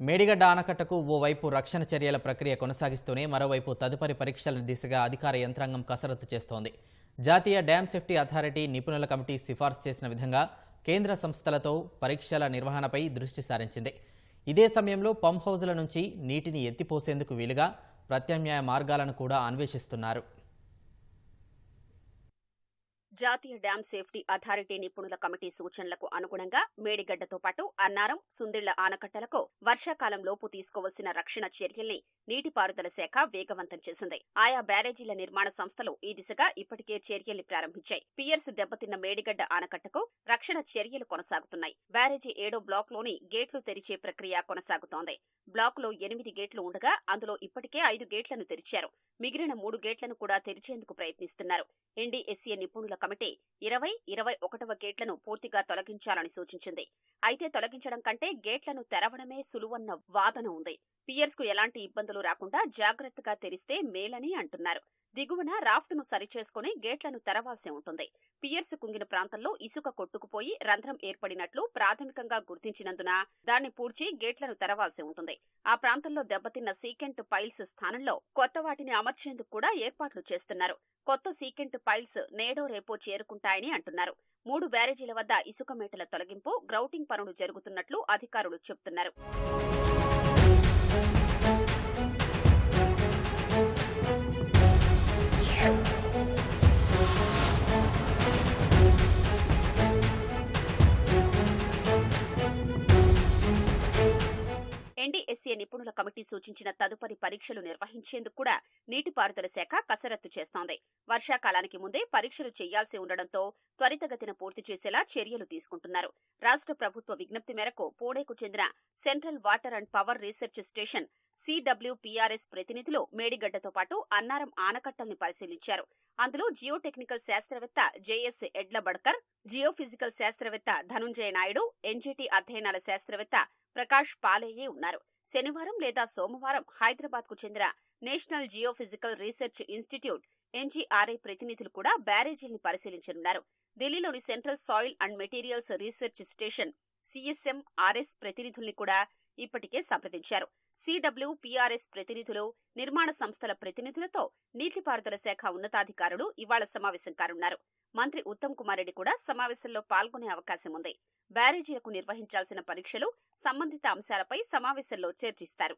మేడిగడ్డ ఆనకట్టకు ఓవైపు రక్షణ చర్యల ప్రక్రియ కొనసాగిస్తూనే మరోవైపు తదుపరి పరీక్షల దిశగా అధికార యంత్రాంగం కసరత్తు చేస్తోంది. జాతీయ డ్యామ్ సేఫ్టీ అథారిటీ నిపుణుల కమిటీ సిఫార్సు చేసిన విధంగా కేంద్ర సంస్థలతో పరీక్షల నిర్వహణపై దృష్టి సారించింది. ఇదే సమయంలో పంప్ హౌజుల నుంచి నీటిని ఎత్తిపోసేందుకు వీలుగా ప్రత్యామ్నాయ మార్గాలను కూడా అన్వేషిస్తున్నారు. జాతీయ డ్యాం సేఫ్టీ అథారిటీ నిపుణుల కమిటీ సూచనలకు అనుగుణంగా మేడిగడ్డతో పాటు అన్నారం సుందిళ్ళ ఆనకట్టలకు వర్షాకాలం లోపు తీసుకోవాల్సిన రక్షణ చర్యల్ని నీటిపారుదల శాఖ వేగవంతం చేసింది. ఆయా బ్యారేజీల నిర్మాణ సంస్థలు ఈ దిశగా ఇప్పటికే చర్యల్ని ప్రారంభించాయి. పియర్స్ దెబ్బతిన్న మేడిగడ్డ ఆనకట్టకు రక్షణ చర్యలు కొనసాగుతున్నాయి. బ్యారేజీ ఏడో బ్లాక్లోని గేట్లు తెరిచే ప్రక్రియ కొనసాగుతోంది. బ్లాక్లో ఎనిమిది గేట్లు ఉండగా అందులో ఇప్పటికే ఐదు గేట్లను తెరిచారు. మిగిలిన మూడు గేట్లను కూడా తెరిచేందుకు ప్రయత్నిస్తున్నారు. ఎన్డీఎస్ఏ నిపుణుల కమిటీ ఇరవై ఇరవై ఒకటవ గేట్లను పూర్తిగా తొలగించాలని సూచించింది. అయితే తొలగించడం కంటే గేట్లను తెరవడమే సులువన్న వాదన ఉంది. పియర్స్కు ఎలాంటి ఇబ్బందులు రాకుండా జాగ్రత్తగా తెరిస్తే మేలని అంటున్నారు. దిగువన రాఫ్ట్ను సరిచేసుకుని గేట్లను తెరవాల్సి ఉంటుంది. పియర్స్ కుంగిన ప్రాంతంలో ఇసుక కొట్టుకుపోయి రంధ్రం ఏర్పడినట్లు ప్రాథమికంగా గుర్తించినందున దాన్ని పూడ్చి గేట్లను తెరవాల్సి ఉంటుంది. ఆ ప్రాంతంలో దెబ్బతిన్న సీకెంట్ పైల్స్ స్థానంలో కొత్త వాటిని అమర్చేందుకు కూడా ఏర్పాట్లు చేస్తున్నారు. కొత్త సీకెంట్ పైల్స్ నేడో రేపో చేరుకుంటాయని అంటున్నారు. మూడు బ్యారేజీల వద్ద ఇసుక మేటల తొలగింపు గ్రౌటింగ్ పనులు జరుగుతున్నట్లు అధికారులు చెబుతున్నారు దేశీయ నిపుణుల కమిటీ సూచించిన తదుపరి పరీక్షలు నిర్వహించేందుకు కూడా నీటిపారుదల శాఖ కసరత్తు చేస్తోంది. వర్షాకాలానికి ముందే పరీక్షలు చేయాల్సి ఉండడంతో త్వరితగతిన పూర్తి చేసేలా చర్యలు తీసుకుంటున్నారు. రాష్ట్ర ప్రభుత్వ విజ్ఞప్తి మేరకు పూణేకు చెందిన central water and power research station CWPRS ప్రతినిధులు మేడిగడ్డతో పాటు అన్నారం ఆనకట్టల్ని పరిశీలించారు. అందులో జియోటెక్నికల్ శాస్త్రవేత్త జేఎస్ ఎడ్లబడ్కర్ జియోఫిజికల్ శాస్త్రవేత్త ధనుంజయ నాయుడు ఎన్జీటీ అధ్యయనాల శాస్త్రవేత్త ప్రకాష్ పాలేయే ఉన్నారు. శనివారం లేదా సోమవారం హైదరాబాద్కు చెందిన national geophysical research institute NGRI ప్రతినిధులు కూడా బ్యారేజీల్ని పరిశీలించనున్నారు. ఢిల్లీలోని central soil and materials research station CSM RS ప్రతినిధుల్ని కూడా ఇప్పటికే సంప్రదించారు. సిడబ్ల్యూ పిఆర్ఎస్ ప్రతినిధులు నిర్మాణ సంస్థల ప్రతినిధులతో నీటిపారుదల శాఖ ఉన్నతాధికారులు ఇవాళ సమావేశం కానున్నారు. మంత్రి ఉత్తమ్ కుమార్ రెడ్డి కూడా సమావేశంలో పాల్గొనే అవకాశం ఉంది. బ్యారేజీలకు నిర్వహించాల్సిన పరీక్షలు సంబంధిత అంశాలపై సమావేశంలో చర్చిస్తారు.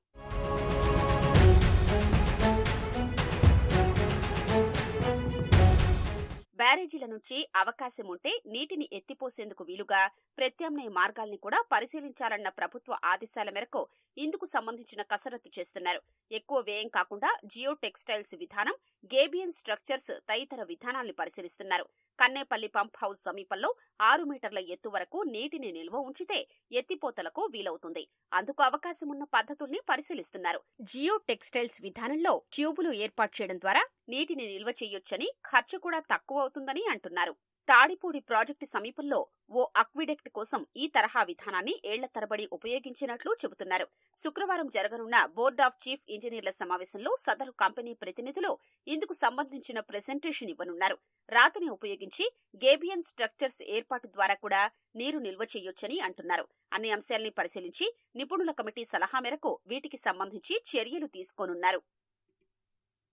బ్యారేజీల నుంచి అవకాశం ఉంటే నీటిని ఎత్తిపోసేందుకు వీలుగా ప్రత్యామ్నాయ మార్గాల్ని కూడా పరిశీలించాలన్న ప్రభుత్వ ఆదేశాల మేరకు ఇందుకు సంబంధించిన కసరత్తు చేస్తున్నారు. ఎక్కువ వ్యయం కాకుండా జియో టెక్స్టైల్స్ విధానం గేబియన్ స్ట్రక్చర్స్ తదితర విధానాల్ని పరిశీలిస్తున్నారు. కన్నేపల్లి పంప్ హౌస్ సమీపంలో ఆరు మీటర్ల ఎత్తు వరకు నీటిని నిల్వ ఉంచితే ఎత్తిపోతలకు వీలవుతుంది. అందుకు అవకాశం ఉన్న పద్ధతుల్ని పరిశీలిస్తున్నారు. జియో టెక్స్టైల్స్ విధానంలో ట్యూబులు ఏర్పాటు చేయడం ద్వారా నీటిని నిల్వ చేయొచ్చని ఖర్చు కూడా తక్కువ అవుతుందని అంటున్నారు. తాడిపూడి ప్రాజెక్టు సమీపంలో ఓ అక్విడెక్ట్ కోసం ఈ తరహా విధానాన్ని ఏళ్ళ తరబడి ఉపయోగించినట్లు చెబుతున్నారు. శుక్రవారం జరగనున్న బోర్డ్ ఆఫ్ చీఫ్ ఇంజనీర్ల సమావేశంలో సదరు కంపెనీ ప్రతినిధులు ఇందుకు సంబంధించిన ప్రెజెంటేషన్ ఇవ్వనున్నారు. రాతిని ఉపయోగించి గేబియన్ స్ట్రక్చర్స్ ఏర్పాటు ద్వారా కూడా నీరు నిల్వ చేయొచ్చని అంటున్నారు. అన్ని అంశాల్ని పరిశీలించి నిపుణుల కమిటీ సలహా మేరకు వీటికి సంబంధించి చర్యలు తీసుకోనున్నారు.